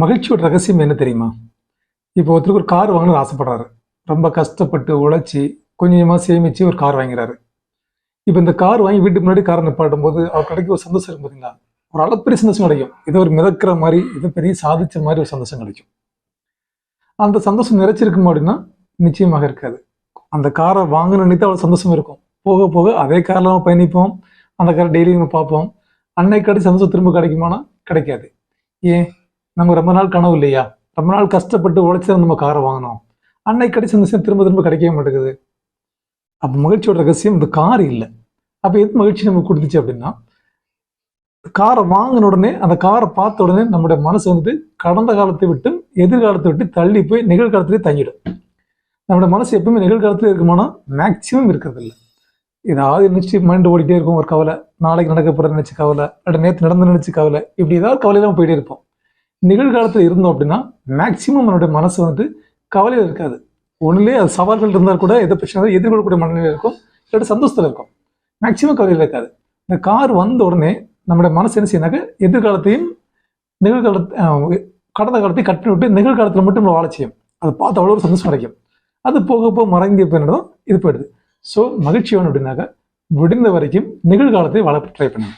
மகிழ்ச்சியோட ரகசியம் என்ன தெரியுமா? இப்போ ஒருத்தருக்கு ஒரு கார் வாங்கணும்னு ஆசைப்படுறாரு. ரொம்ப கஷ்டப்பட்டு உழைச்சி கொஞ்சமாக சேமிச்சு ஒரு கார் வாங்கிறாரு. இப்போ இந்த கார் வாங்கி வீட்டுக்கு முன்னாடி காரை நிப்பாட்டும் போது அவர் கிடைக்க ஒரு சந்தோஷம் இருக்கும் பார்த்தீங்களா ஒரு அளப்பெரிய சந்தோஷம் கிடைக்கும். இதை ஒரு மிதக்கிற மாதிரி இதை பெரிய சாதிச்ச மாதிரி ஒரு சந்தோஷம் கிடைக்கும். அந்த சந்தோஷம் நிறைச்சிருக்குமா அப்படின்னா நிச்சயமாக இருக்காது. அந்த காரை வாங்கணும்னு அவ்வளோ சந்தோஷம் இருக்கும். போக போக அதே காரில் நம்ம பயணிப்போம். அந்த காரை டெய்லி நம்ம பார்ப்போம். அன்னைக்கு கிடைச்ச சந்தோஷம் திரும்ப கிடைக்குமானா? கிடைக்காது. ஏன்? நம்ம ரொம்ப நாள் கனவு இல்லையா? ரொம்ப நாள் கஷ்டப்பட்டு உழைச்சி நம்ம காரை வாங்கினோம். அன்னைக்கு கிடைச்ச விஷயம் திரும்ப திரும்ப கிடைக்கவே மாட்டேங்குது. அப்போ மகிழ்ச்சியோட ரகசியம் இந்த கார் இல்லை. அப்போ எது மகிழ்ச்சி நமக்கு கொடுத்துச்சு அப்படின்னா காரை வாங்கின உடனே அந்த காரை பார்த்த உடனே நம்முடைய மனசு வந்துட்டு கடந்த காலத்தை விட்டு எதிர்காலத்தை விட்டு தள்ளி போய் நிகழ்காலத்திலே தங்கிடும். நம்மளோட மனசு எப்பவுமே நிகழ்காலத்தில் இருக்குமானா மேக்சிமம் இருக்கிறதில்ல. ஏதாவது நினச்சி மைண்டு ஓடிட்டே இருக்கும் ஒரு கவலை. நாளைக்கு நடக்க போகிற நினச்சி கவலை. அல்ல நேற்று நடந்து நினச்சி கவலை. இப்படி ஏதாவது கவலையெல்லாம் போயிட்டே இருப்போம். நிகழ்காலத்தில் இருந்தோம் அப்படின்னா மேக்சிமம் நம்மளுடைய மனசு வந்து கவலையில் இருக்காது. ஒன்றுலேயே அது சவால்கள் இருந்தால் கூட எதை பிரச்சனை எதிர்கொள்ளக்கூடிய மனநிலையில் இருக்கும். இல்லாட்டி சந்தோஷத்தில் இருக்கும். மேக்சிமம் கவலையில் இருக்காது. இந்த கார் வந்த உடனே நம்மளுடைய மனசு என்ன செய்யினாக்க எதிர்காலத்தையும் நிகழ்கால கடந்த காலத்தையும் கட்டி விட்டு நிகழ்காலத்தில் மட்டும் நம்ம வாழ செய்யும். அதை பார்த்து அவ்வளோ ஒரு சந்தோஷம் கிடைக்கும். அது போக போக மறைஞ்ச போயிடும் இது போயிடுது. ஸோ மகிழ்ச்சி வேணும் அப்படின்னாக்க முடிந்த வரைக்கும் நிகழ்காலத்தை வாழ ட்ரை பண்ணுங்க.